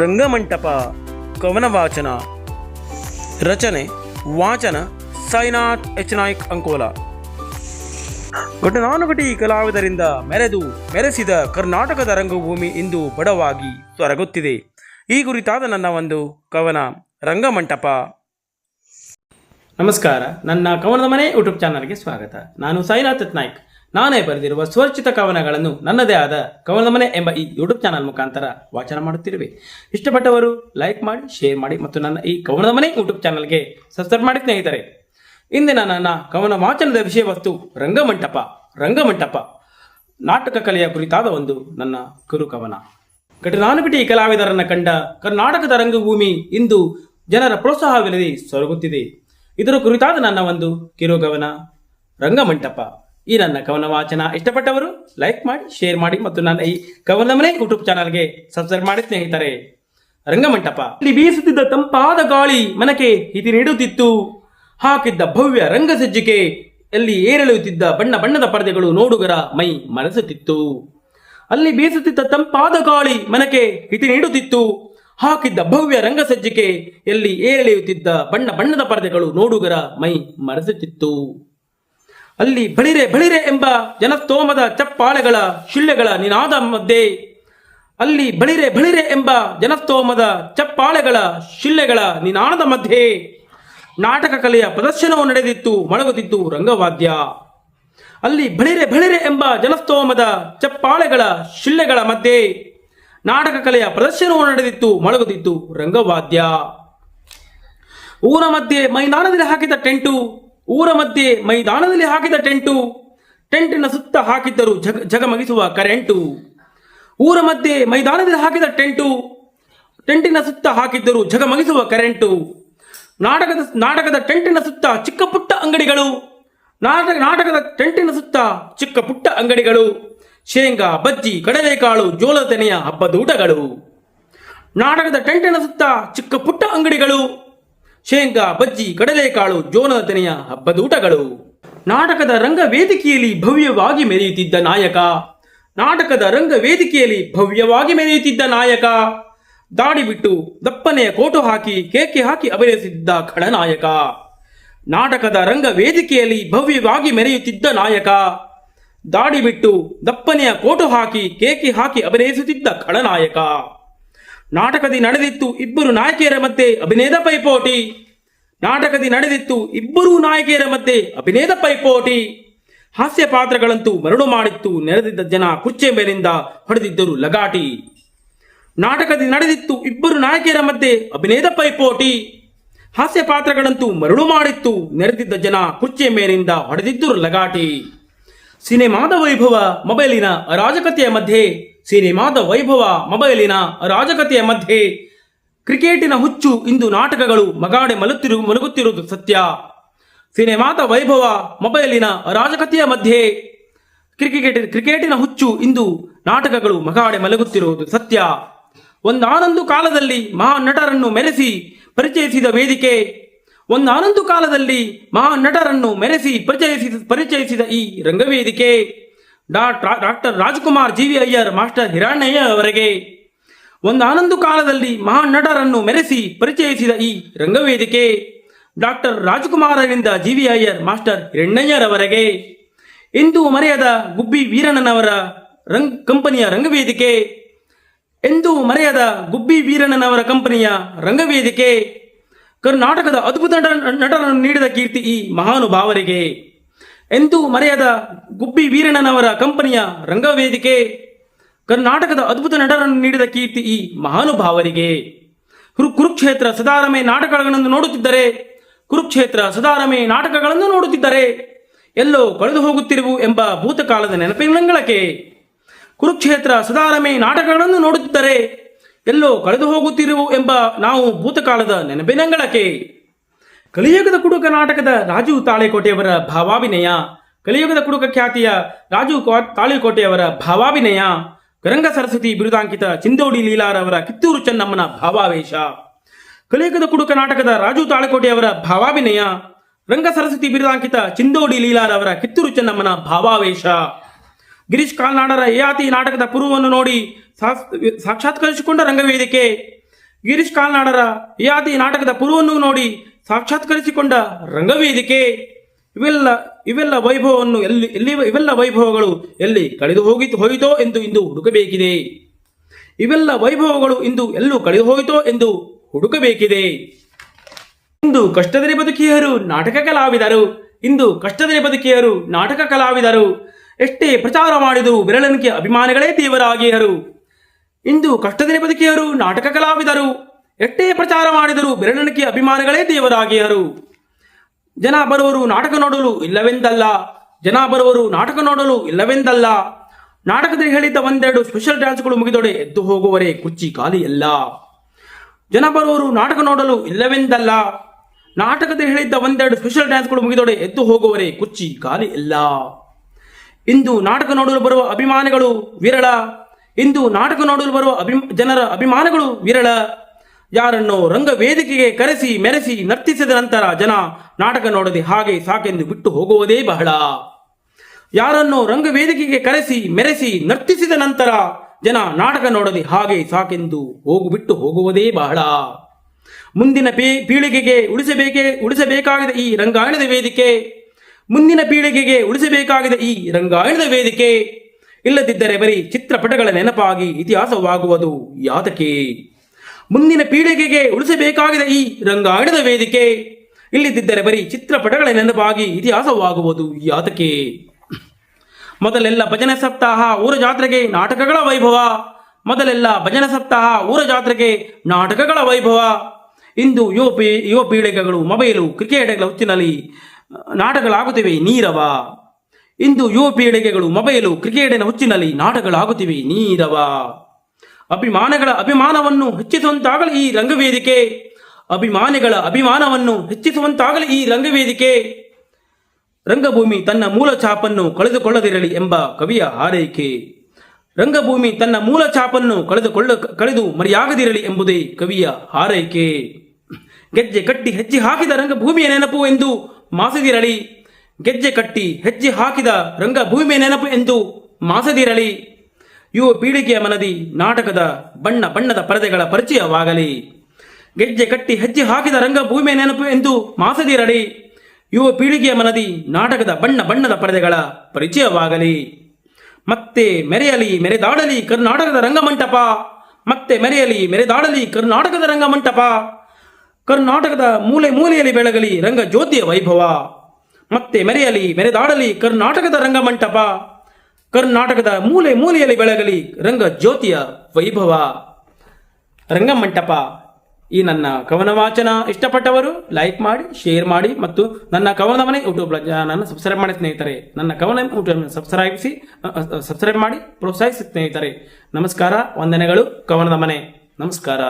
ರಂಗಮಂಟಪ ಕವನ ವಾಚನ ರಚನೆ, ವಾಚನ, ಸಾಯಿನಾಥ್, ಎಚ್ ನಾಯ್ಕ್, ಅಂಕೋಲ. ಘಟನಾನುಘಟಿ ಕಲಾವಿದರಿಂದ ಮೆರೆದು ಮೆರೆಸಿದ ಕರ್ನಾಟಕದ ರಂಗಭೂಮಿ ಇಂದು ಬಡವಾಗಿ ಸೊರಗುತ್ತಿದೆ. ಈ ಕುರಿತಾದ ನನ್ನ ಒಂದು ಕವನ, ರಂಗಮಂಟಪ. ನಮಸ್ಕಾರ. ನನ್ನ ಕವನದ ಮನೆ ಯೂಟ್ಯೂಬ್ ಚಾನಲ್ಗೆ ಸ್ವಾಗತ. ನಾನು ಸಾಯಿನಾಥ್ ನಾಯ್ಕ್. ನಾನೇ ಬರೆದಿರುವ ಸ್ವರ್ಚಿತ ಕವನಗಳನ್ನು ನನ್ನದೇ ಆದ ಕವನದ ಮನೆ ಎಂಬ ಈ ಯೂಟ್ಯೂಬ್ ಚಾನಲ್ ಮುಖಾಂತರ ವಾಚನ ಮಾಡುತ್ತಿರುವೆ. ಇಷ್ಟಪಟ್ಟವರು ಲೈಕ್ ಮಾಡಿ ಶೇರ್ ಮಾಡಿ ಮತ್ತು ನನ್ನ ಈ ಕವನದ ಮನೆ ಯೂಟ್ಯೂಬ್ ಚಾನಲ್ಗೆ ಸಬ್ಸ್ಕ್ರೈಬ್ ಮಾಡಿ ಸ್ನೇಹಿತರೆ. ಇಂದಿನ ನನ್ನ ಕವನ ವಾಚನದ ವಿಷಯ ವಸ್ತು ರಂಗಮಂಟಪ ರಂಗಮಂಟಪ. ನಾಟಕ ಕಲೆಯ ಕುರಿತಾದ ಒಂದು ನನ್ನ ಕುರು ಕವನ. ಘಟನಾನುಘಟಿ ಕಲಾವಿದರನ್ನ ಕಂಡ ಕರ್ನಾಟಕದ ರಂಗಭೂಮಿ ಇಂದು ಜನರ ಪ್ರೋತ್ಸಾಹವಿಲ್ಲದೆ ಸೊರಗುತ್ತಿದೆ. ಇದರ ಕುರಿತಾದ ನನ್ನ ಒಂದು ಕಿರುಗವನ ರಂಗಮಂಟಪ. ಈ ನನ್ನ ಕವನ ವಾಚನ ಇಷ್ಟಪಟ್ಟವರು ಲೈಕ್ ಮಾಡಿ, ಶೇರ್ ಮಾಡಿ ಮತ್ತು ನನ್ನ ಈ ಕವನಮನೆ ಯೂಟ್ಯೂಬ್ ಚಾನಲ್ಗೆ ಸಬ್ಸ್ಕ್ರೈಬ್ ಮಾಡಿ ಸ್ನೇಹಿತರೆ. ರಂಗಮಂಟಪ. ಇಲ್ಲಿ ಬೀಸುತ್ತಿದ್ದ ತಂಪಾದ ಗಾಳಿ ಮನಕ್ಕೆ ಹಿತಿ ನೀಡುತ್ತಿತ್ತು. ಹಾಕಿದ್ದ ಭವ್ಯ ರಂಗಸಜ್ಜಿಕೆ ಅಲ್ಲಿ ಏರೆಳೆಯುತ್ತಿದ್ದ ಬಣ್ಣ ಬಣ್ಣದ ಪರದೆಗಳು ನೋಡುಗರ ಮೈ ಮರೆಸುತ್ತಿತ್ತು. ಅಲ್ಲಿ ಬೀಸುತ್ತಿದ್ದ ತಂಪಾದ ಗಾಳಿ ಮನಕ್ಕೆ ಹಿತಿ ನೀಡುತ್ತಿತ್ತು. ಹಾಕಿದ್ದ ಭವ್ಯ ರಂಗಸಜ್ಜಿಕೆ ಎಲ್ಲಿ ಏರೆಳೆಯುತ್ತಿದ್ದ ಬಣ್ಣ ಬಣ್ಣದ ಪರದೆಗಳು ನೋಡುಗರ ಮೈ ಮರೆಸುತ್ತಿತ್ತು. ಅಲ್ಲಿ ಬಳಿರೆ ಬಳಿರೆ ಎಂಬ ಜನಸ್ತೋಮದ ಚಪ್ಪಾಳೆಗಳ ಶಿಳ್ಳೆಗಳ ನಿನಾದ ಮಧ್ಯೆ ಅಲ್ಲಿ ಬಳಿರೆ ಬಳಿರೆ ಎಂಬ ಜನಸ್ತೋಮದ ಚಪ್ಪಾಳೆಗಳ ಶಿಳ್ಳೆಗಳ ನಿನಾದ ಮಧ್ಯೆ ನಾಟಕ ಕಲೆಯ ಪ್ರದರ್ಶನವು ನಡೆದಿತ್ತು ಮೊಳಗುತ್ತಿತ್ತು ರಂಗವಾದ್ಯ. ಅಲ್ಲಿ ಬಳಿರೆ ಬಳಿರೆ ಎಂಬ ಜನಸ್ತೋಮದ ಚಪ್ಪಾಳೆಗಳ ಶಿಳ್ಳೆಗಳ ಮಧ್ಯೆ ನಾಟಕ ಕಲೆಯ ಪ್ರದರ್ಶನವು ನಡೆದಿತ್ತು ಮೊಳಗುತ್ತಿತ್ತು ರಂಗವಾದ್ಯ. ಊರ ಮಧ್ಯೆ ಮೈದಾನದಲ್ಲಿ ಹಾಕಿದ ಟೆಂಟು ಊರ ಮಧ್ಯೆ ಮೈದಾನದಲ್ಲಿ ಹಾಕಿದ ಟೆಂಟು, ಟೆಂಟಿನ ಸುತ್ತ ಹಾಕಿದ್ದರು ಜಗ ಜಗಮಗಿಸುವ ಕರೆಂಟು. ಊರ ಮಧ್ಯೆ ಮೈದಾನದಲ್ಲಿ ಹಾಕಿದ ಟೆಂಟು, ಟೆಂಟಿನ ಸುತ್ತ ಹಾಕಿದ್ದರು ಜಗಮಗಿಸುವ ಕರೆಂಟು. ನಾಟಕದ ನಾಟಕದ ಟೆಂಟಿನ ಸುತ್ತ ಚಿಕ್ಕ ಪುಟ್ಟ ಅಂಗಡಿಗಳು. ನಾಟಕ, ನಾಟಕದ ಟೆಂಟಿನ ಸುತ್ತ ಚಿಕ್ಕ ಪುಟ್ಟ ಅಂಗಡಿಗಳು. ಶೇಂಗಾ, ಬಜ್ಜಿ, ಕಡಲೆಕಾಳು, ಜೋಳದ ತೆನೆಯ ಹಬ್ಬದೂಟಗಳು. ನಾಟಕದ ಟೆಂಟಿನ ಸುತ್ತ ಚಿಕ್ಕ ಪುಟ್ಟ ಅಂಗಡಿಗಳು. ಶೇಂಗಾ, ಬಜ್ಜಿ, ಕಡಲೆಕಾಳು ಜೋನದ ತೆನೆಯ ಹಬ್ಬದೂಟಗಳು. ನಾಟಕದ ರಂಗ ವೇದಿಕೆಯಲ್ಲಿ ಭವ್ಯವಾಗಿ ಮೆರೆಯುತ್ತಿದ್ದ ನಾಯಕ. ನಾಟಕದ ರಂಗ ವೇದಿಕೆಯಲ್ಲಿ ಭವ್ಯವಾಗಿ ಮೆರೆಯುತ್ತಿದ್ದ ನಾಯಕ. ದಾಡಿ ಬಿಟ್ಟು ದಪ್ಪನೆಯ ಕೋಟು ಹಾಕಿ ಕೇಕೆ ಹಾಕಿ ಅಭಿನಯಿಸಿದ್ದ ಖಳನಾಯಕ. ನಾಟಕದ ರಂಗ ವೇದಿಕೆಯಲ್ಲಿ ಭವ್ಯವಾಗಿ ಮೆರೆಯುತ್ತಿದ್ದ ನಾಯಕ. ದಾಡಿ ಬಿಟ್ಟು ದಪ್ಪನೆಯ ಕೋಟು ಹಾಕಿ ಕೇಕೆ ಹಾಕಿ ಅಭಿನಯಿಸುತ್ತಿದ್ದ ಖಳನಾಯಕ. ನಾಟಕದಿ ನಡೆದಿತ್ತು ಇಬ್ಬರು ನಾಯಕಿಯರ ಮಧ್ಯೆ ಅಭಿನಯದ ಪೈಪೋಟಿ. ನಾಟಕದಿ ನಡೆದಿತ್ತು ಇಬ್ಬರು ನಾಯಕಿಯರ ಮಧ್ಯೆ ಅಭಿನಯದ ಪೈಪೋಟಿ. ಹಾಸ್ಯ ಪಾತ್ರಗಳಂತೂ ಮರಳು ಮಾಡಿತ್ತು ನೆರೆದಿದ್ದ ಜನ ಕುರ್ಚೆ ಮೇಲಿಂದ ಹೊಡೆದಿದ್ದರು ಲಗಾಟಿ. ನಾಟಕದಿ ನಡೆದಿತ್ತು ಇಬ್ಬರು ನಾಯಕಿಯರ ಮಧ್ಯೆ ಅಭಿನಯದ ಪೈಪೋಟಿ. ಹಾಸ್ಯ ಪಾತ್ರಗಳಂತೂ ಮರಳು ಮಾಡಿತ್ತು ನೆರೆದಿದ್ದ ಜನ ಕುರ್ಚೆ ಮೇಲಿಂದ ಹೊಡೆದಿದ್ದರು ಲಗಾಟಿ. ಸಿನಿಮಾದ ವೈಭವ ಮೊಬೈಲಿನ ಅರಾಜಕತೆಯ ಮಧ್ಯೆ ಸಿನಿಮಾದ ವೈಭವ ಮೊಬೈಲಿನ ಅರಾಜಕತೆಯ ಮಧ್ಯೆ ಕ್ರಿಕೆಟಿನ ಹುಚ್ಚು ಇಂದು ನಾಟಕಗಳು ಮಗಾಡೆ ಮಲುತ್ತಿರು ಮಲಗುತ್ತಿರುವುದು ಸತ್ಯ. ಸಿನಿಮಾದ ವೈಭವ ಮೊಬೈಲಿನ ಅರಾಜಕತೆಯ ಮಧ್ಯೆ ಕ್ರಿಕೆಟ್ ಕ್ರಿಕೆಟಿನ ಹುಚ್ಚು ಇಂದು ನಾಟಕಗಳು ಮಗಾಡೆ ಮಲಗುತ್ತಿರುವುದು ಸತ್ಯ. ಒಂದಾನೊಂದು ಕಾಲದಲ್ಲಿ ಮಹಾ ನಟರನ್ನು ಮೆರೆಸಿ ಪರಿಚಯಿಸಿದ ವೇದಿಕೆ, ಒಂದಾನೊಂದು ಕಾಲದಲ್ಲಿ ಮಹಾ ನಟರನ್ನು ಮೆರೆಸಿ ಪರಿಚಯಿಸಿದ ಪರಿಚಯಿಸಿದ ಈ ರಂಗವೇದಿಕೆ. Doctor Rajkumar G V Iyer master Hirannayya ಅವರಿಗೆ ಒಂದು ಆನಂದು ಕಾಲದಲ್ಲಿ ಮಹಾ ನಟರನ್ನು ಮೆರೆಸಿ ಪರಿಚಯಿಸಿದ ಈ ರಂಗವೇದಿಕೆ ಡಾಕ್ಟರ್ ರಾಜ್ಕುಮಾರರಿಂದ ಜಿ ವಿ ಅಯ್ಯರ್ ಮಾಸ್ಟರ್ ಹಿರಣ್ಣಯ್ಯರವರೆಗೆ. ಎಂದು ಮರೆಯದ ಗುಬ್ಬಿ ವೀರಣ್ಣನವರ ರಂಗ್, ಕಂಪನಿಯ ರಂಗವೇದಿಕೆ. ಎಂದು ಮರೆಯದ ಗುಬ್ಬಿ ವೀರಣ್ಣನವರ ಕಂಪನಿಯ ರಂಗವೇದಿಕೆ. ಕರ್ನಾಟಕದ ಅದ್ಭುತ ನಟ- ನಟರನ್ನು ನೀಡಿದ ಕೀರ್ತಿ ಈ ಮಹಾನುಭಾವರಿಗೆ. ಎಂದು ಮರೆಯದ ಗುಬ್ಬಿ ವೀರಣ್ಣನವರ ಕಂಪನಿಯ ರಂಗವೇದಿಕೆ ಕರ್ನಾಟಕದ ಅದ್ಭುತ ನಟರನ್ನು ನೀಡಿದ ಕೀರ್ತಿ ಈ ಮಹಾನುಭಾವರಿಗೆ. ಕುರು- ಕುರುಕ್ಷೇತ್ರ ಸದಾರಮೆ ನಾಟಕಗಳನ್ನು ನೋಡುತ್ತಿದ್ದರೆ, ಕುರುಕ್ಷೇತ್ರ ಸದಾರಮೆ ನಾಟಕಗಳನ್ನು ನೋಡುತ್ತಿದ್ದರೆ, ಎಲ್ಲೋ ಕಳೆದು ಹೋಗುತ್ತಿರುವು ಎಂಬ ಭೂತಕಾಲದ ನೆನಪಿನಂಗಳಕೆ ಕುರುಕ್ಷೇತ್ರ ಸದಾರಮೆ ನಾಟಕಗಳನ್ನು ನೋಡುತ್ತಿದ್ದರೆ, ಎಲ್ಲೋ ಕಳೆದು ಹೋಗುತ್ತಿರುವು ಎಂಬ ನಾವು ಭೂತಕಾಲದ ನೆನಪಿನಂಗಳಕ್ಕೆ ಕಲಿಯುಗದ ಕುಡುಕ ನಾಟಕದ ರಾಜು ತಾಳೆಕೋಟೆಯವರ ಭಾವಾಭಿನಯ, ಕಲಿಯುಗದ ಕುಡುಕ ಖ್ಯಾತಿಯ ರಾಜು ತಾಳಿಕೋಟೆಯವರ ಭಾವಾಭಿನಯ, ಗರಂಗ ಸರಸ್ವತಿ ಬಿರುದಾಂಕಿತ ಚಿಂದೋಡಿ ಲೀಲಾರವರ ಕಿತ್ತೂರು ಚೆನ್ನಮ್ಮನ ಭಾವಾವೇಶ, ಕಲಿಯುಗದ ಕುಡುಕ ನಾಟಕದ ರಾಜು ತಾಳೆಕೋಟೆಯವರ ಭಾವಾಭಿನಯ ರಂಗ ಸರಸ್ವತಿ ಬಿರುದಾಂಕಿತ ಚಿಂದೋಡಿ ಲೀಲಾರವರ ಕಿತ್ತೂರು ಚೆನ್ನಮ್ಮನ ಭಾವಾವೇಶ. ಗಿರೀಶ್ ಕಾಲ್ನಾಡರ ಯಯಾತಿ ನಾಟಕದ ಪೂರ್ವವನ್ನು ನೋಡಿ ಸಾಕ್ಷಾತ್ಕರಿಸಿಕೊಂಡ ರಂಗವೇದಿಕೆ, ಗಿರೀಶ್ ಕಾಲ್ನಾಡರ ಯಾತಿ ನಾಟಕದ ಪೂರ್ವವನ್ನು ನೋಡಿ ಸಾಕ್ಷಾತ್ಕರಿಸಿಕೊಂಡ ರಂಗವೇದಿಕೆ, ಇವೆಲ್ಲ ಇವೆಲ್ಲ ವೈಭವವನ್ನು ಎಲ್ಲಿ ಎಲ್ಲಿ, ಇವೆಲ್ಲ ವೈಭವಗಳು ಎಲ್ಲಿ ಕಳೆದು ಹೋಗಿತು ಹೋಯಿತೋ ಎಂದು ಇಂದು ಹುಡುಕಬೇಕಿದೆ. ಇವೆಲ್ಲ ವೈಭವಗಳು ಇಂದು ಎಲ್ಲೂ ಕಳೆದು ಹೋಯಿತೋ ಎಂದು ಹುಡುಕಬೇಕಿದೆ. ಇಂದು ಕಷ್ಟದಲ್ಲಿ ಬದುಕಿಯರು ನಾಟಕ ಕಲಾವಿದರು. ಇಂದು ಕಷ್ಟದಲ್ಲಿ ಬದುಕಿಯರು ನಾಟಕ ಕಲಾವಿದರು. ಎಷ್ಟೇ ಪ್ರಚಾರ ಮಾಡಿದು ಬೆರಳನಿಕೆ ಅಭಿಮಾನಿಗಳೇ ತೀವ್ರಾಗಿಯರು ಇಂದು ಕಷ್ಟದಲ್ಲಿ ಬದುಕಿಯರು ನಾಟಕ ಕಲಾವಿದರು. ಎಷ್ಟೇ ಪ್ರಚಾರ ಮಾಡಿದರೂ ಬೆರಳಣಿಕೆ ಅಭಿಮಾನಿಗಳೇ ದೇವರಾಗಿಯರು. ಜನ ಬರುವರು ನಾಟಕ ನೋಡಲು ಇಲ್ಲವೆಂದಲ್ಲ, ಜನ ಬರುವರು ನಾಟಕ ನೋಡಲು ಇಲ್ಲವೆಂದಲ್ಲ. ನಾಟಕದಲ್ಲಿ ಹೇಳಿದ್ದ ಒಂದೆರಡು ಸ್ಪೆಷಲ್ ಡ್ಯಾನ್ಸ್ಗಳು ಮುಗಿದೊಡೆ ಎದ್ದು ಹೋಗುವರೆ ಕುರ್ಚಿ ಖಾಲಿ ಎಲ್ಲ ಜನ ಬರುವರು ನಾಟಕ ನೋಡಲು ಇಲ್ಲವೆಂದಲ್ಲ, ನಾಟಕದಲ್ಲಿ ಹೇಳಿದ್ದ ಒಂದೆರಡು ಸ್ಪೆಷಲ್ ಡ್ಯಾನ್ಸ್ಗಳು ಮುಗಿದೊಡೆ ಎದ್ದು ಹೋಗುವರೆ ಕುರ್ಚಿ ಖಾಲಿ ಇಲ್ಲ ಇಂದು ನಾಟಕ ನೋಡಲು ಬರುವ ಅಭಿಮಾನಿಗಳು ವಿರಳ, ಇಂದು ನಾಟಕ ನೋಡಲು ಬರುವ ಅಭಿ ಜನರ ಅಭಿಮಾನಗಳು ವಿರಳ. ಯಾರನ್ನು ರಂಗ ವೇದಿಕೆಗೆ ಕರೆಸಿ, ಮೆರೆಸಿ, ನರ್ತಿಸಿದ ನಂತರ ಜನ ನಾಟಕ ನೋಡದೆ ಹಾಗೆ ಸಾಕೆಂದು ಬಿಟ್ಟು ಹೋಗುವುದೇ ಬಹಳ. ಯಾರನ್ನು ರಂಗ ವೇದಿಕೆಗೆ ಕರೆಸಿ, ಮೆರೆಸಿ, ನರ್ತಿಸಿದ ನಂತರ ಜನ ನಾಟಕ ನೋಡದೆ ಹಾಗೆ ಸಾಕೆಂದು ಹೋಗುಬಿಟ್ಟು ಹೋಗುವುದೇ ಬಹಳ. ಮುಂದಿನ ಪೀ, ಪೀಳಿಗೆಗೆ ಉಳಿಸಬೇಕೇ, ಉಳಿಸಬೇಕಾಗಿದೆ ಈ ರಂಗಾಯಣದ ವೇದಿಕೆ. ಮುಂದಿನ ಪೀಳಿಗೆಗೆ ಉಳಿಸಬೇಕಾಗಿದೆ ಈ ರಂಗಾಯಣದ ವೇದಿಕೆ. ಇಲ್ಲದಿದ್ದರೆ ಬರೀ ಚಿತ್ರಪಟಗಳ ನೆನಪಾಗಿ ಇತಿಹಾಸವಾಗುವುದು ಯಾತಕೆ ಮುಂದಿನ ಪೀಳಿಗೆಗೆ ಉಳಿಸಬೇಕಾಗಿದೆ ಈ ರಂಗಾಯಣದ ವೇದಿಕೆ. ಇಲ್ಲಿದ್ದರೆ ಬರೀ ಚಿತ್ರಪಟಗಳ ನೆನಪಾಗಿ ಇತಿಹಾಸವಾಗುವುದು ಯಾತಕೆ ಮೊದಲೆಲ್ಲ ಭಜನೆ ಸಪ್ತಾಹ ಊರ ಜಾತ್ರೆಗೆ ನಾಟಕಗಳ ವೈಭವ. ಮೊದಲೆಲ್ಲ ಭಜನೆ ಸಪ್ತಾಹ ಊರ ಜಾತ್ರೆಗೆ ನಾಟಕಗಳ ವೈಭವ. ಇಂದು ಯುವ ಪೀ, ಯುವ ಪೀಳಿಗೆಗಳು ಮೊಬೈಲು, ಕ್ರಿಕೆಟ್ಗಳ ಹುಚ್ಚಿನಲ್ಲಿ ನಾಟಕಗಳಾಗುತ್ತಿವೆ ನೀರವ. ಇಂದು ಯುವ ಪೀಳಿಗೆಗಳು ಮೊಬೈಲು, ಕ್ರಿಕೆಟಿನ ಹುಚ್ಚಿನಲ್ಲಿ ನಾಟಕಗಳಾಗುತ್ತಿವೆ ನೀರವ. ಅಭಿಮಾನಗಳ ಅಭಿಮಾನವನ್ನು ಹೆಚ್ಚಿಸುವಂತಾಗಲಿ ಈ ರಂಗವೇದಿಕೆ. ಅಭಿಮಾನಿಗಳ ಅಭಿಮಾನವನ್ನು ಹೆಚ್ಚಿಸುವಂತಾಗಲಿ ಈ ರಂಗವೇದಿಕೆ. ರಂಗಭೂಮಿ ತನ್ನ ಮೂಲ ಛಾಪನ್ನು ಕಳೆದುಕೊಳ್ಳದಿರಲಿ ಎಂಬ ಕವಿಯ ಹಾರೈಕೆ. ರಂಗಭೂಮಿ ತನ್ನ ಮೂಲ ಛಾಪನ್ನು ಕಳೆದುಕೊಳ್ಳ, ಕಳೆದು ಮರೆಯಾಗದಿರಲಿ ಎಂಬುದೇ ಕವಿಯ ಹಾರೈಕೆ. ಗೆಜ್ಜೆ ಕಟ್ಟಿ ಹೆಜ್ಜೆ ಹಾಕಿದ ರಂಗಭೂಮಿಯ ನೆನಪು ಎಂದು ಮಾಸದಿರಲಿ. ಗೆಜ್ಜೆ ಕಟ್ಟಿ ಹೆಜ್ಜೆ ಹಾಕಿದ ರಂಗಭೂಮಿಯ ನೆನಪು ಎಂದು ಮಾಸದಿರಲಿ. ಯುವ ಪೀಳಿಗೆಯ ಮನದಿ, ನಾಟಕದ ಬಣ್ಣ ಬಣ್ಣದ ಪರದೆಗಳ ಪರಿಚಯವಾಗಲಿ. ಗೆಜ್ಜೆ ಕಟ್ಟಿ ಹೆಜ್ಜೆ ಹಾಕಿದ ರಂಗಭೂಮಿಯ ನೆನಪು ಎಂದು ಮಾಸದಿರಲಿ. ಯುವ ಪೀಳಿಗೆಯ ಮನದಿ, ನಾಟಕದ ಬಣ್ಣ ಬಣ್ಣದ ಪರದೆಗಳ ಪರಿಚಯವಾಗಲಿ. ಮತ್ತೆ ಮೆರೆಯಲಿ ಮೆರೆದಾಡಲಿ ಕರ್ನಾಟಕದ ರಂಗಮಂಟಪ. ಮತ್ತೆ ಮೆರೆಯಲಿ ಮೆರೆದಾಡಲಿ ಕರ್ನಾಟಕದ ರಂಗಮಂಟಪ. ಕರ್ನಾಟಕದ ಮೂಲೆ ಮೂಲೆಯಲ್ಲಿ ಬೆಳಗಲಿ ರಂಗ ಜ್ಯೋತಿಯ ವೈಭವ. ಮತ್ತೆ ಮೆರೆಯಲಿ ಮೆರೆದಾಡಲಿ ಕರ್ನಾಟಕದ ರಂಗಮಂಟಪ. ಕರ್ನಾಟಕದ ಮೂಲೆ ಮೂಲೆಯಲ್ಲಿ ಬೆಳಗಲಿ ರಂಗ ಜ್ಯೋತಿಯ ವೈಭವ. ರಂಗಮಂಟಪ. ಈ ನನ್ನ ಕವನ ವಾಚನ ಇಷ್ಟಪಟ್ಟವರು ಲೈಕ್ ಮಾಡಿ ಶೇರ್ ಮಾಡಿ ಮತ್ತು ನನ್ನ ಕವನ ಮನೆ ಯೂಟ್ಯೂಬ್ ನನ್ನ ಸಬ್ಸ್ಕ್ರೈಬ್ ಮಾಡಿ ಸ್ನೇಹಿತರೆ. ನನ್ನ ಕವನ ಯೂಟ್ಯೂಬ್ ಸಬ್ಸ್ಕ್ರೈಬಿಸಿ ಸಬ್ಸ್ಕ್ರೈಬ್ ಮಾಡಿ, ಪ್ರೋತ್ಸಾಹಿಸಿ ಸ್ನೇಹಿತರೆ. ನಮಸ್ಕಾರ, ವಂದನೆಗಳು, ಕವನದ ಮನೆ. ನಮಸ್ಕಾರ.